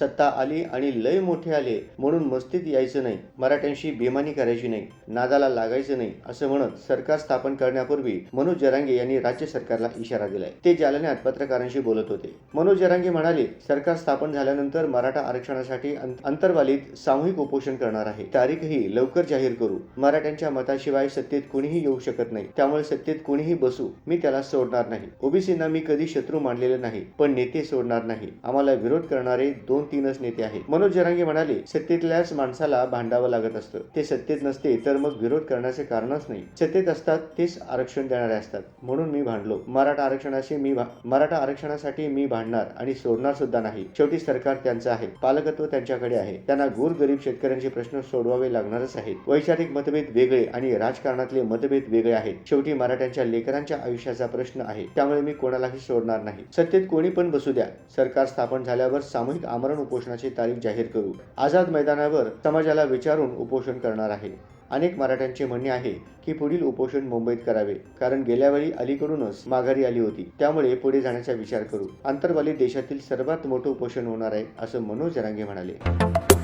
सत्ता आली आणि लय मोठे आले म्हणून मस्तीत यायचं नाही मराठ्यांशी बेमानी करायची नाही नादाला लागायचं नाही असं म्हणत सरकार स्थापन करण्यापूर्वी मनोज जरांगे यांनी राज्य सरकारला इशारा दिलाय. ते जालन्यात पत्रकारांशी बोलत होते. मनोज जरांगे म्हणाले सरकार स्थापन झाल्यानंतर मराठा आरक्षणासाठी अंतर्वालीत सामूहिक उपोषण करणार आहे. तारीखही लवकर जाहीर करू. मराठ्यांच्या मताशिवाय सत्तेत कुणीही येऊ शकत नाही. त्यामुळे सत्तेत कुणीही बसू मी त्याला सोडणार नाही. ओबीसींना मी कधी शत्रू मानलेले नाही पण नेते सोडणार नाही. आम्हाला विरोध करणारे दोन तीनच नेते आहेत. मनोज जरांगे म्हणाले सत्तेतल्याच माणसाला भांडावं लागत असतं. ते सत्तेत नसते तर मग विरोध करण्याचे कारणच नाही. सत्तेत असतात तेच आरक्षण देणारे असतात. म्हणून मी भांडलो. मराठा आरक्षणाशी मी भा- मराठा आरक्षणासाठी मी भांडणार आणि सोडणार सुद्धा नाही. शेवटी सरकार त्यांचं आहे. पालकत्व त्यांच्याकडे आहे. त्यांना गोर गरीब शेतकऱ्यांचे प्रश्न सोडवावे लागणारच आहेत. वैचारिक मतभेद वेगळे आणि राजकारणातले मतभेद वेगळे आहेत. शेवटी मराठ्यांच्या लेकरांच्या आयुष्याचा प्रश्न आहे. त्यामुळे मी कोणालाही सोडणार नाही. सत्तेत कोणी पण बसू द्या. सरकार स्थापन झाल्यावर सामूहिक आमरण उपोषणाची तारीख जाहीर करू. आझाद मैदानावर समाजाला विचारून उपोषण करणार आहे. अनेक मराठ्यांचे म्हणणे आहे की पुढील उपोषण मुंबईत करावे कारण गेल्या वेळी अलीकडूनच माघारी आली होती. त्यामुळे पुढे जाण्याचा विचार करू. आंतरवाली देशातील सर्वात मोठं उपोषण होणार आहे असं मनोज जरांगे म्हणाले.